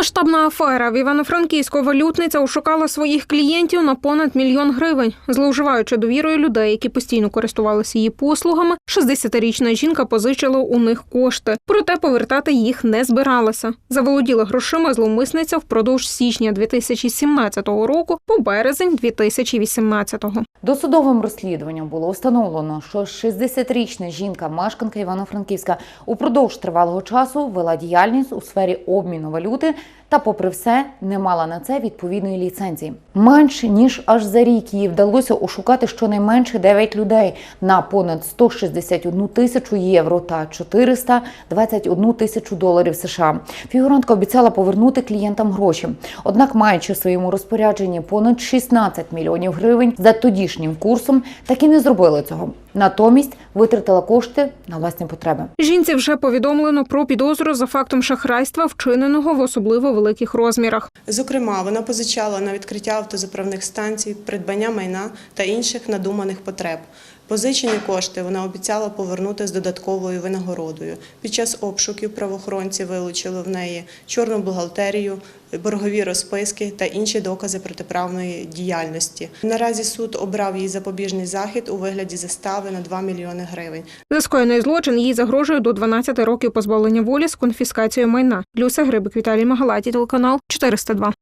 Масштабна афера в Івано-Франківську валютниця ошукала своїх клієнтів на понад мільйон гривень. Зловживаючи довірою людей, які постійно користувалися її послугами, 60-річна жінка позичила у них кошти, проте повертати їх не збиралася. Заволоділа грошима зловмисниця впродовж січня 2017 року по березень 2018-го. Досудовим розслідуванням було встановлено, що 60-річна жінка, мешканка Івано-Франківська, упродовж тривалого часу вела діяльність у сфері обміну валюти та, попри все, не мала на це відповідної ліцензії. Менш ніж аж за рік їй вдалося ошукати щонайменше 9 людей на понад 161 тисячу євро та 421 тисячу доларів США. Фігурантка обіцяла повернути клієнтам гроші. Однак, маючи в своєму розпорядженні понад 16 мільйонів гривень за тодішнім курсом, так і не зробила цього. Натомість витратила кошти на власні потреби. Жінці вже повідомлено про підозру за фактом шахрайства, вчиненого в особливо великих розмірах. Зокрема, вона позичала на відкриття автозаправних станцій, придбання майна та інших надуманих потреб. Позичені кошти вона обіцяла повернути з додатковою винагородою. Під час обшуків правоохоронці вилучили в неї чорну бухгалтерію, боргові розписки та інші докази протиправної діяльності. Наразі суд обрав їй запобіжний захід у вигляді застави на 2 мільйони гривень. За скоєний злочин їй загрожує до 12 років позбавлення волі з конфіскацією майна. Люся Грибик, Віталій Магалаті, телеканал 402.